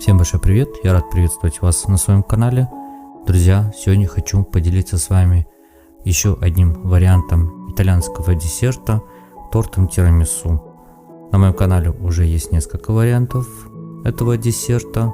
Всем большой привет, я рад приветствовать вас на своем канале. Друзья, сегодня хочу поделиться с вами еще одним вариантом итальянского десерта, тортом тирамису. На моем канале уже есть несколько вариантов этого десерта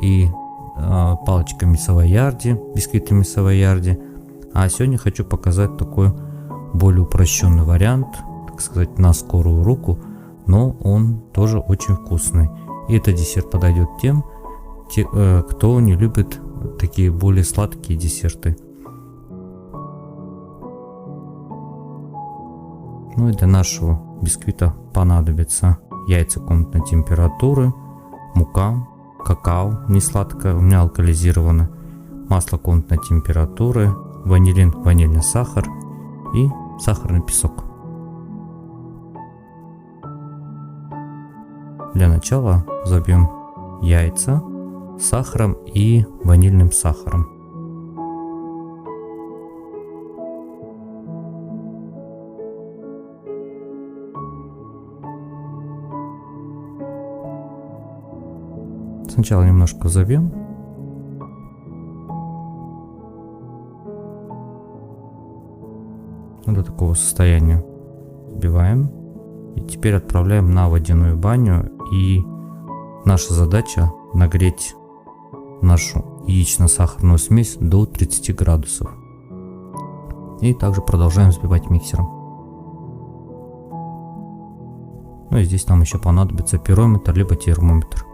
и э, палочками савоярди, бисквитами савоярди. А сегодня хочу показать такой более упрощенный вариант, так сказать, на скорую руку, но он тоже очень вкусный. И этот десерт подойдет тем, те, э, кто не любит такие более сладкие десерты. Ну и для нашего бисквита понадобится яйца комнатной температуры, мука, какао не сладкое, у меня алкализировано, масло комнатной температуры, ванилин, ванильный сахар и сахарный песок. Для начала забьем яйца сахаром и ванильным сахаром. Сначала немножко забьем. До такого состояния сбиваем. И теперь отправляем на водяную баню. И наша задача нагреть нашу яично-сахарную смесь до 30 градусов. И также продолжаем взбивать миксером. Ну и здесь нам еще понадобится пирометр либо термометр.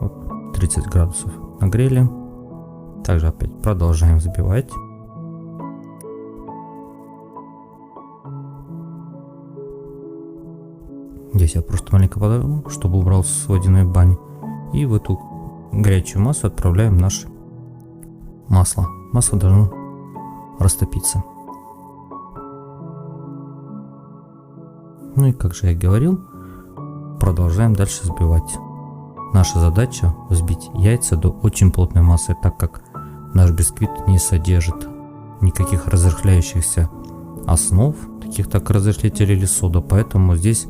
Вот 30 градусов нагрели. Также опять продолжаем взбивать. Здесь я просто маленько подавил, чтобы убрался с водяной бани. И в эту горячую массу отправляем наше масло. Масло должно растопиться. Ну и как же я говорил, продолжаем дальше взбивать. Наша задача взбить яйца до очень плотной массы, так как наш бисквит не содержит никаких разрыхляющихся основ, таких как разрыхлитель или сода, поэтому здесь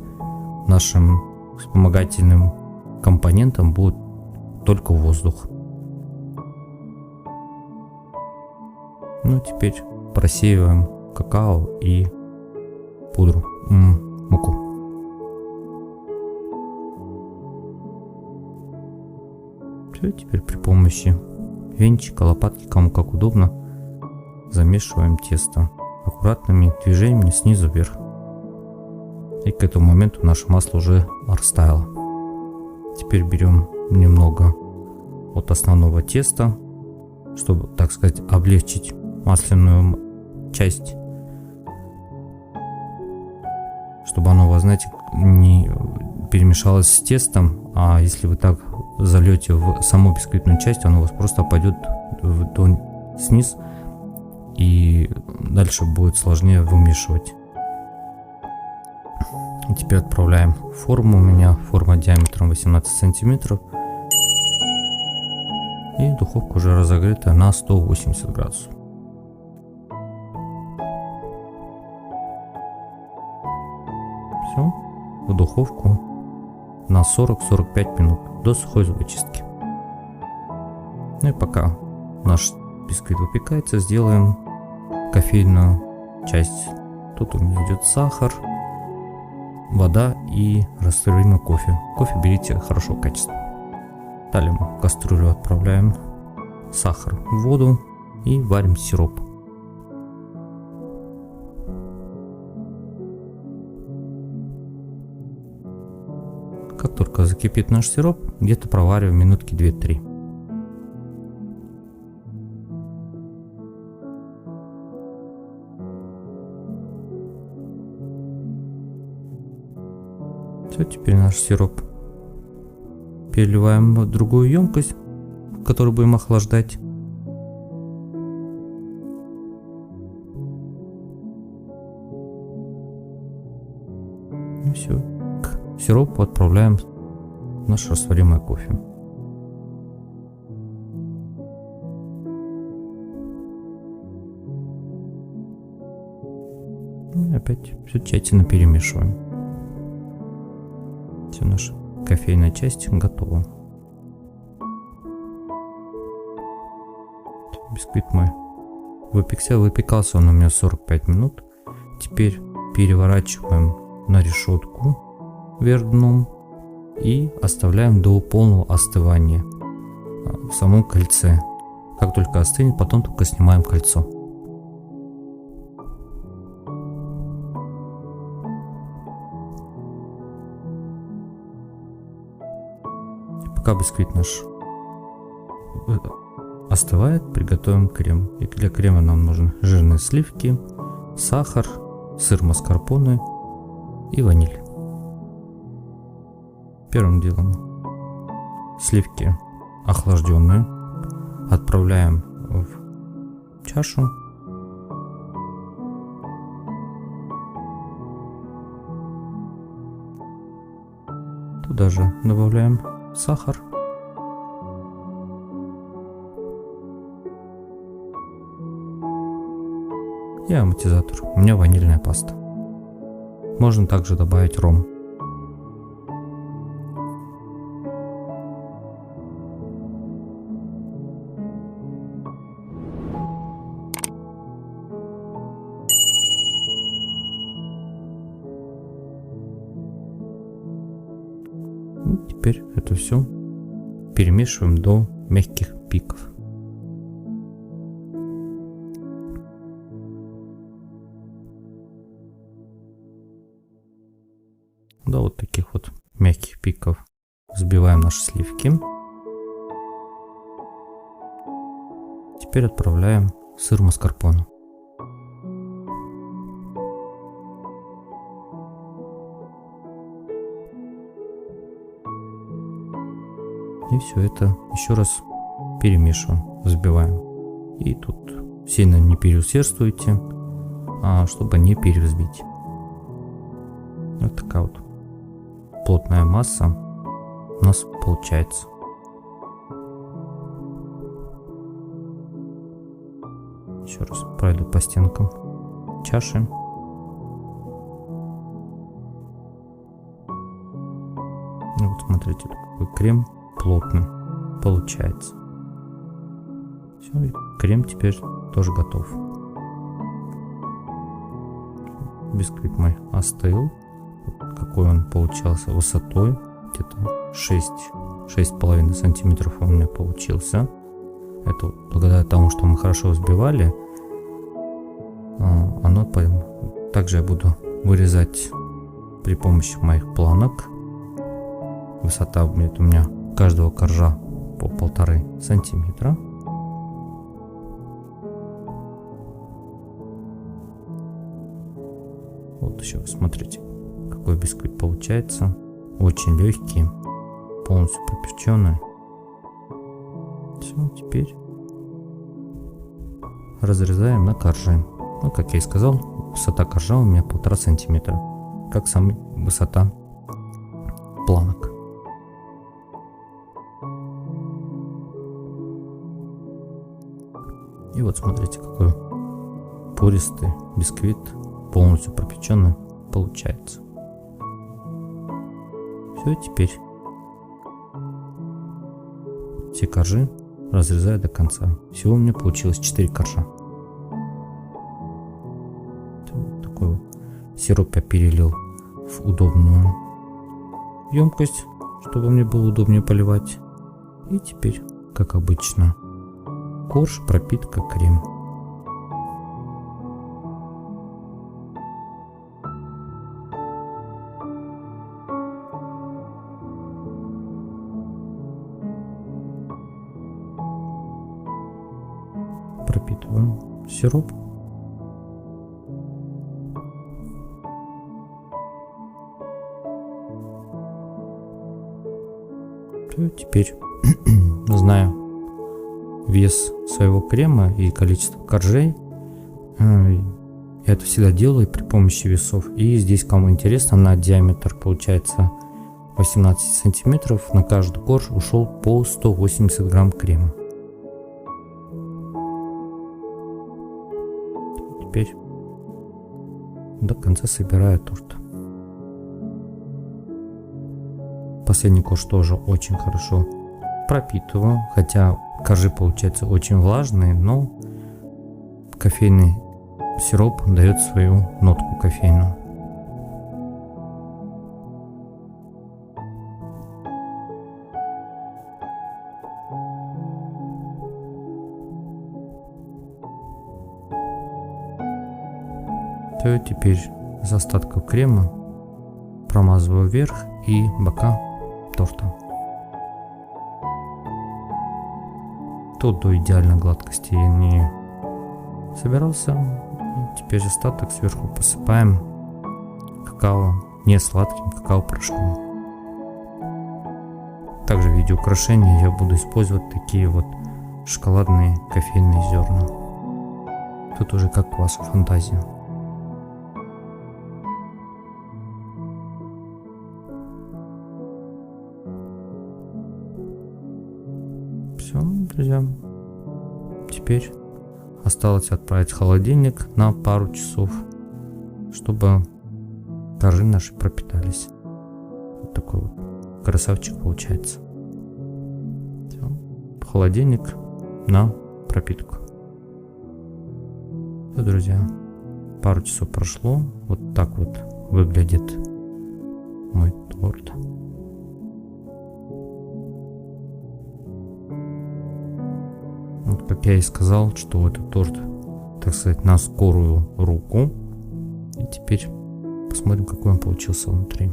нашим вспомогательным компонентом будет только воздух. Ну, теперь просеиваем какао и пудру, м -м, муку. Все, теперь при помощи венчика, лопатки, кому как удобно, замешиваем тесто аккуратными движениями снизу вверх. И к этому моменту наше масло уже растаяло. Теперь берем немного от основного теста, чтобы, так сказать, облегчить масляную часть. Чтобы оно, вы знаете, не перемешалось с тестом, а если вы так зальете в саму бисквитную часть, оно у вас просто пойдет в тон сниз и дальше будет сложнее вымешивать. Теперь отправляем форму. У меня форма диаметром 18 сантиметров. И духовка уже разогрета на 180 градусов. Все. В духовку на 40-45 минут до сухой зубочистки. Ну и пока наш бисквит выпекается, сделаем кофейную часть. Тут у меня идет сахар, вода и растворимый кофе. Кофе берите хорошего качества. Далее мы в кастрюлю отправляем сахар в воду и варим сироп. Только закипит наш сироп, где-то провариваем минутки 2-3. Все, теперь наш сироп переливаем в другую емкость, которую будем охлаждать. К сиропу отправляем наш растворимый кофе. И опять все тщательно перемешиваем. Все, наша кофейная часть готова. Бисквит мой выпекся. Выпекался он у меня 45 минут. Теперь переворачиваем на решетку вверх и оставляем до полного остывания в самом кольце. Как только остынет, потом только снимаем кольцо. И пока бисквит наш э, остывает, приготовим крем. И для крема нам нужны жирные сливки, сахар, сыр маскарпоне и ваниль. Первым делом сливки охлажденные отправляем в чашу. Туда же добавляем сахар. И ароматизатор. У меня ванильная паста. Можно также добавить ром. Все перемешиваем до мягких пиков. До вот таких вот мягких пиков взбиваем наши сливки. Теперь отправляем сыр маскарпоне. И все это еще раз перемешиваем, взбиваем. И тут сильно не переусердствуйте, а чтобы не перевзбить. Вот такая вот плотная масса у нас получается. Еще раз пройду по стенкам чаши. Вот смотрите, такой крем плотный получается. Все, и крем теперь тоже готов. Бисквит мой остыл. Вот какой он получался высотой. Где-то 6, 6,5 сантиметров у меня получился. Это благодаря тому, что мы хорошо взбивали. А, оно также я буду вырезать при помощи моих планок. Высота будет у меня каждого коржа по полторы сантиметра. Вот еще смотрите, какой бисквит получается. Очень легкий, полностью пропеченный. Все, теперь разрезаем на коржи. Ну, как я и сказал, высота коржа у меня полтора сантиметра, как сам высота вот смотрите, какой пористый бисквит, полностью пропеченный, получается. Все, теперь все коржи разрезаю до конца. Всего у меня получилось 4 коржа. Такой вот сироп я перелил в удобную емкость, чтобы мне было удобнее поливать. И теперь, как обычно, корж, пропитка, крем. Пропитываем сироп. Теперь знаю вес своего крема и количество коржей. Я это всегда делаю при помощи весов. И здесь, кому интересно, на диаметр получается 18 сантиметров. На каждый корж ушел по 180 грамм крема. Теперь до конца собираю торт. Последний кош тоже очень хорошо пропитываю, хотя коржи получаются очень влажные, но кофейный сироп дает свою нотку кофейную. То теперь из остатков крема промазываю вверх и бока торта. Тут до идеальной гладкости я не собирался. Теперь остаток сверху посыпаем какао, не сладким какао порошком. Также в виде украшения я буду использовать такие вот шоколадные кофейные зерна. Тут уже как у вас фантазия. Друзья. Теперь осталось отправить холодильник на пару часов, чтобы коржи наши пропитались. Вот такой вот красавчик получается. Все. Холодильник на пропитку. Все, друзья. Пару часов прошло. Вот так вот выглядит мой торт. Как я и сказал, что этот торт, так сказать, на скорую руку. И теперь посмотрим, какой он получился внутри.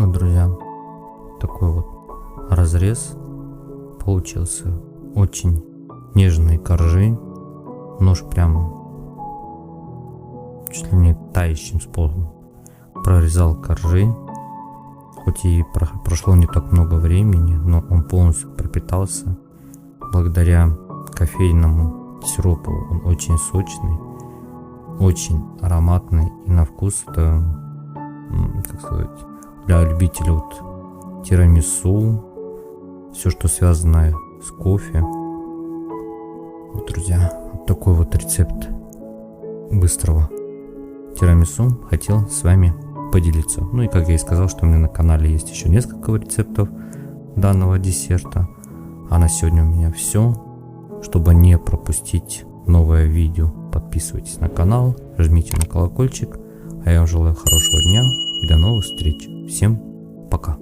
Вот, друзья, такой вот разрез получился. Очень нежные коржи. Нож прям чуть ли не тающим способом прорезал коржи. Хоть и прошло не так много времени, но он полностью пропитался. Благодаря кофейному сиропу он очень сочный, очень ароматный и на вкус это, как сказать, для любителей вот тирамису, все, что связано с кофе. Вот, друзья, вот такой вот рецепт быстрого тирамису хотел с вами поделиться. Ну и как я и сказал, что у меня на канале есть еще несколько рецептов данного десерта. А на сегодня у меня все. Чтобы не пропустить новое видео, подписывайтесь на канал, жмите на колокольчик. А я вам желаю хорошего дня и до новых встреч. Всем пока.